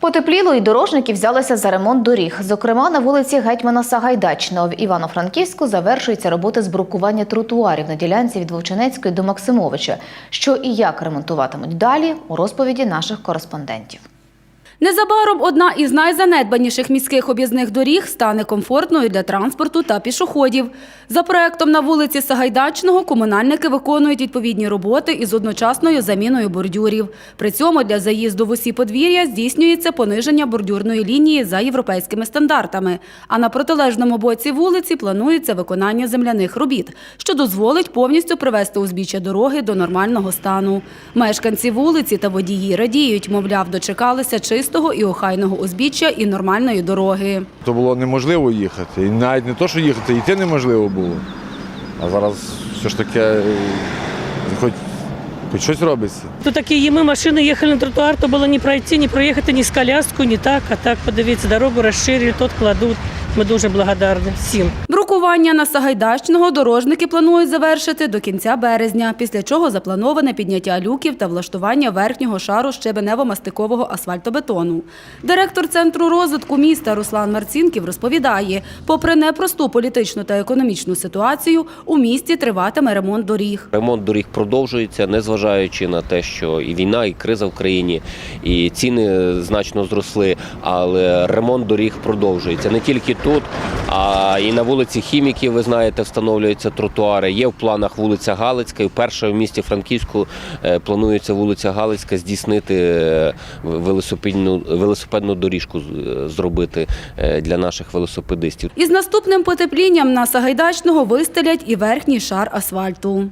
Потепліло і дорожники взялися за ремонт доріг. Зокрема, на вулиці Гетьмана Сагайдачного в Івано-Франківську завершується робота з брукування тротуарів на ділянці від Вовчинецької до Максимовича. Що і як ремонтуватимуть далі у розповіді наших кореспондентів. Незабаром одна із найзанедбаніших міських об'їзних доріг стане комфортною для транспорту та пішоходів. За проектом на вулиці Сагайдачного комунальники виконують відповідні роботи із одночасною заміною бордюрів. При цьому для заїзду в усі подвір'я здійснюється пониження бордюрної лінії за європейськими стандартами. А на протилежному боці вулиці планується виконання земляних робіт, що дозволить повністю привести узбіччя дороги до нормального стану. Мешканці вулиці та водії радіють, мовляв, дочекалися чистого і охайного узбіччя і нормальної дороги. То було неможливо їхати. І навіть не то, що їхати, йти неможливо було. А зараз все ж таки е, хоч, хоч щось робиться. Тут такі їми машини їхали на тротуар, то було не пройти, не проїхати ні з коляскою, ні так, а так подивіться, дорогу розширили, тут кладуть. Ми дуже благодарні всім. Брукування на Сагайдачного дорожники планують завершити до кінця березня, після чого заплановане підняття люків та влаштування верхнього шару щебенево-мастикового асфальтобетону. Директор Центру розвитку міста Руслан Марцінків розповідає, попри непросту політичну та економічну ситуацію, у місті триватиме ремонт доріг. Ремонт доріг продовжується, незважаючи на те, що і війна, і криза в країні, і ціни значно зросли. Але ремонт доріг продовжується не тільки тут, а і на вулиці Хіміків, ви знаєте, встановлюються тротуари. Є в планах вулиця Галицька. І вперше в місті Франківську е, планується вулиця Галицька здійснити е, велосипедну, велосипедну доріжку е, зробити для наших велосипедистів. Із наступним потеплінням на Сагайдачного вистелять і верхній шар асфальту.